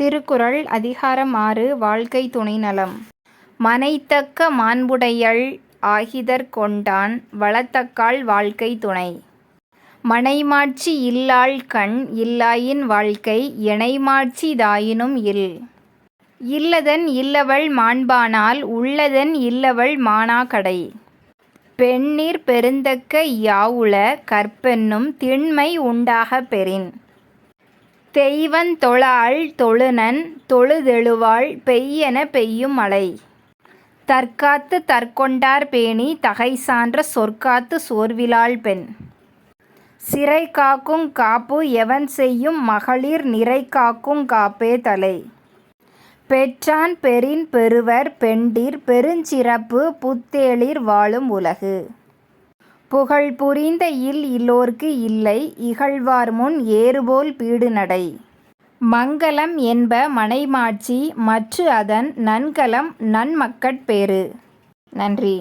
திருக்குறள் அதிகாரம் ஆறு வாழ்க்கை துணைநலம் மனைத்தக்க மாண்புடையள் ஆகிதற் கொண்டான் வளத்தக்காள் வாழ்க்கை துணை. மனைமாட்சி இல்லாள் கண் இல்லாயின் வாழ்க்கை எனைமாட்சி தாயினும் இல். இல்லதன் இல்லவள் மாண்பானால் உள்ளதன் இல்லவள் மாணா கடை. பெருந்தக்க யாவுள கற்பென்னும் திண்மை உண்டாகப் பெறின். தெய்வன் தொழாள் தொழுநன் தொழுதெழுவாள் பெய்யென பெய்யும் மழை. தற்காத்துத் தற்கொண்டார் பேணித் தகைசான்ற சொற்காத்து சோர்விலாள் பெண். சிறை காக்கும் காப்பு எவன் செய்யும் மகளிர் நிறை காக்கும் காப்பே தலை. பெற்றான் பெறின் பெறுவர் பெண்டிர் பெருஞ்சிறப்பு புத்தேளிர் வாழும் உலகு. புகழ் புரிந்த இல் இல்லோர்க்கு இல்லை இகழ்வார் முன் ஏறுபோல் பீடுநடை. மங்கலம் என்ப மனைமாட்சி மற்று அதன் நன்கலம் நன்மக்கட்பேறு நன்றி